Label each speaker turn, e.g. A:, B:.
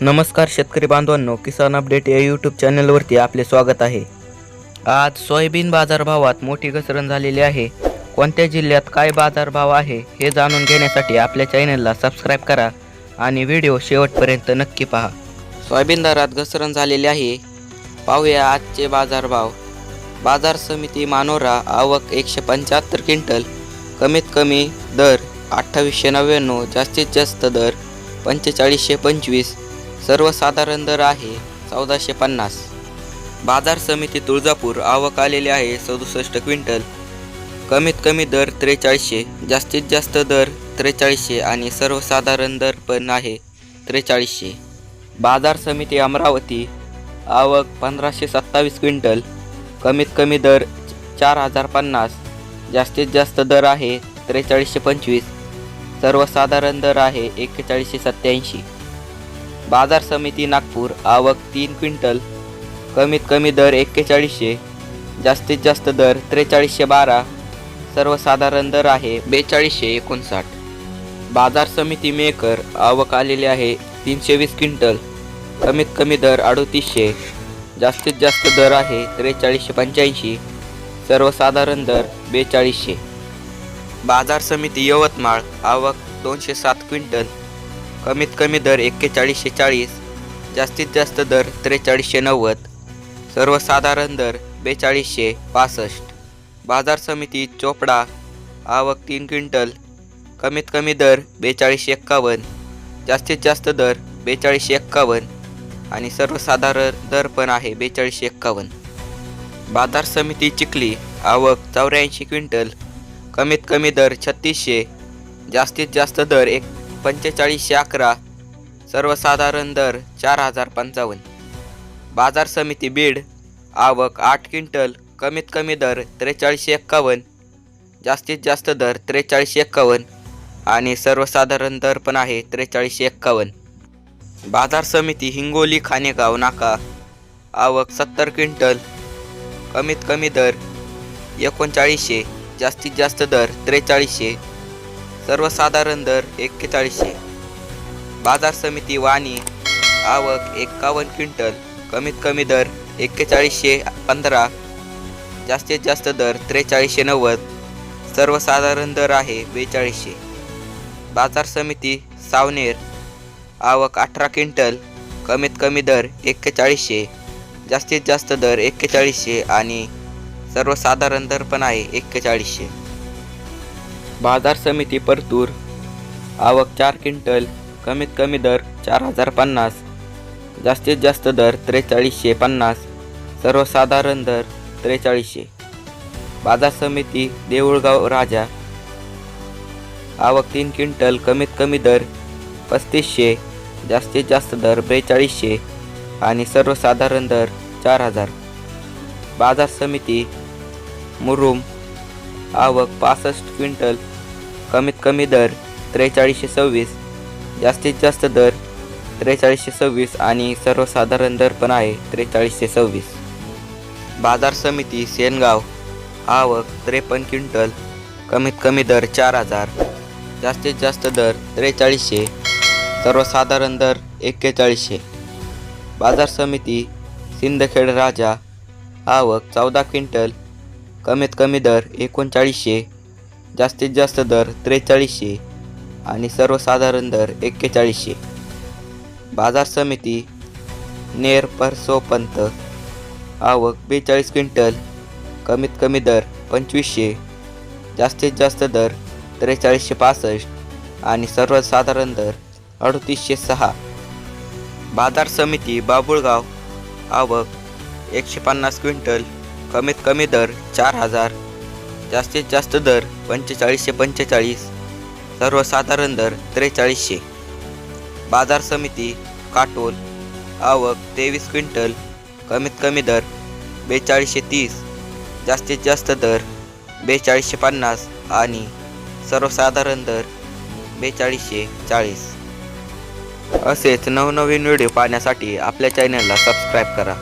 A: नमस्कार शेतकरी बांधवांनो किसान अपडेट या यूट्यूब चॅनलवरती आपले स्वागत आहे. आज सोयाबीन बाजारभावात मोठी घसरण झालेली आहे. कोणत्या जिल्ह्यात काय बाजारभाव आहे हे जाणून घेण्यासाठी आपल्या चॅनलला सबस्क्राईब करा आणि व्हिडिओ शेवटपर्यंत नक्की पहा. सोयाबीन दरात घसरण झालेली आहे. पाहूया आजचे बाजारभाव. बाजार समिती मानोरा आवक एकशे पंच्याहत्तर क्विंटल कमीत कमी दर अठ्ठावीसशे नव्याण्णव जास्तीत जास्त दर पंचेचाळीसशे पंचवीस सर्वसाधारण दर आहे चौदाशे पन्नास. बाजार समिती तुळजापूर आवक आलेली आहे सदुसष्ट क्विंटल. कमीत कमी दर त्रेचाळीसशे जास्तीत जास्त दर त्रेचाळीसशे आणि सर्वसाधारण दर पण आहे त्रेचाळीसशे. बाजार समिती अमरावती आवक पंधराशे सत्तावीस क्विंटल. कमीत कमी दर चार हजार पन्नास जास्तीत जास्त दर आहे त्रेचाळीसशे पंचवीस. सर्वसाधारण दर आहे एक्केचाळीसशे सत्याऐंशी बाजार समिती नागपूर आवक तीन क्विंटल कमीत कमी दर एक्केचाळीसशे जास्तीत जास्त दर त्रेचाळीसशे बारा सर्वसाधारण दर आहे बेचाळीसशे एकोणसाठ. बाजार समिती मेकर आवक आलेली आहे तीनशे वीस क्विंटल कमीत कमी दर अडोतीसशे जास्तीत जास्त दर आहे त्रेचाळीसशे पंच्याऐंशी सर्वसाधारण दर बेचाळीसशे. बाजार समिती यवतमाळ आवक दोनशे सात क्विंटल कमीत कमी दर एक्केचाळीसशे चाळीस जास्तीत जास्त दर त्रेचाळीसशे नव्वद सर्वसाधारण दर बेचाळीसशे पासष्ट. बाजार समिती चोपडा आवक तीन क्विंटल कमीत कमी दर बेचाळीसशे एक्कावन्न जास्तीत जास्त दर बेचाळीसशे एक्कावन्न आणि सर्वसाधारण दर पण आहे बेचाळीसशे एक्कावन्न. बाजार समिती चिखली आवक चौऱ्याऐंशी क्विंटल कमीत कमी दर छत्तीसशे जास्तीत जास्त दर एक पंचेचाळीसशे अकरा सर्वसाधारण दर चार हजार पंचावन्न. बाजार समिती बीड आवक आठ क्विंटल कमीत कमी दर त्रेचाळीसशे एक्कावन्न जास्तीत जास्त दर त्रेचाळीसशे एक्कावन्न आणि सर्वसाधारण दर पण आहे त्रेचाळीसशे एक्कावन्न. बाजार समिती हिंगोली खानेगाव नाका आवक सत्तर क्विंटल कमीत कमी दर एकोणचाळीसशे जास्तीत जास्त दर त्रेचाळीसशे सर्वसाधारण दर एक्केचाळीसशे. बाजार समिती वाणी आवक एक्कावन्न क्विंटल कमीत कमी दर एक्केचाळीसशे पंधरा जास्तीत जास्त दर त्रेचाळीसशे नव्वद सर्वसाधारण दर आहे बेचाळीसशे. बाजार समिती सावनेर आवक अठरा क्विंटल कमीत कमी दर एक्केचाळीसशे जास्तीत जास्त दर एक्केचाळीसशे आणि सर्वसाधारण दर पण आहे एक्केचाळीसशे. बाजार समिती परतूर. आवक चार क्विंटल कमीत कमी दर चार हजार पन्नास. जास्तीत जास्त दर त्रेचाळीसशे पन्नास. सर्वसाधारण दर त्रेचाळीसशे. बाजार समिती देऊळगाव राजा. आवक तीन क्विंटल कमीत कमी दर पस्तीसशे. जास्तीत जास्त दर बेचाळीसशे आणि सर्वसाधारण दर चार हजार. बाजार समिती मुरुम आवक पासष्ट क्विंटल कमीत कमी दर त्रेचाळीसशे सव्वीस जास्तीत जास्त दर त्रेचाळीसशे सव्वीस आणि सर्वसाधारण दर पण आहे त्रेचाळीसशे सव्वीस. बाजार समिती सेनगाव आवक त्रेपन्न क्विंटल कमीत कमी दर चार हजार जास्तीत जास्त दर त्रेचाळीसशे सर्वसाधारण दर एक्केचाळीसशे. बाजार समिती सिंदखेड राजा आवक चौदा क्विंटल कमीत कमी दर एकोणचाळीसशे जास्तीत जास्त दर त्रेचाळीसशे आणि सर्वसाधारण दर एक्केचाळीसशे. बाजार समिती नेर परसोपंत. आवक बेचाळीस क्विंटल कमीत कमी दर पंचवीसशे जास्तीत जास्त दर त्रेचाळीसशे पासष्ट आणि सर्वसाधारण दर अडतीसशे सहा. बाजार समिती बाबुळगाव आवक एकशे पन्नास क्विंटल कमीत कमी दर चार हजार जास्तीत जास्त दर पंचेचाळीसशे पंचेचाळीस सर्वसाधारण दर त्रेचाळीसशे. बाजार समिती काटोल आवक तेवीस क्विंटल कमीत कमी दर बेचाळीसशे तीस जास्तीत जास्त दर बेचाळीसशे पन्नास आणि सर्वसाधारण दर बेचाळीसशे चाळीस. असेच नवनवीन व्हिडिओ पाहण्यासाठी आपल्या चॅनलला सबस्क्राईब करा.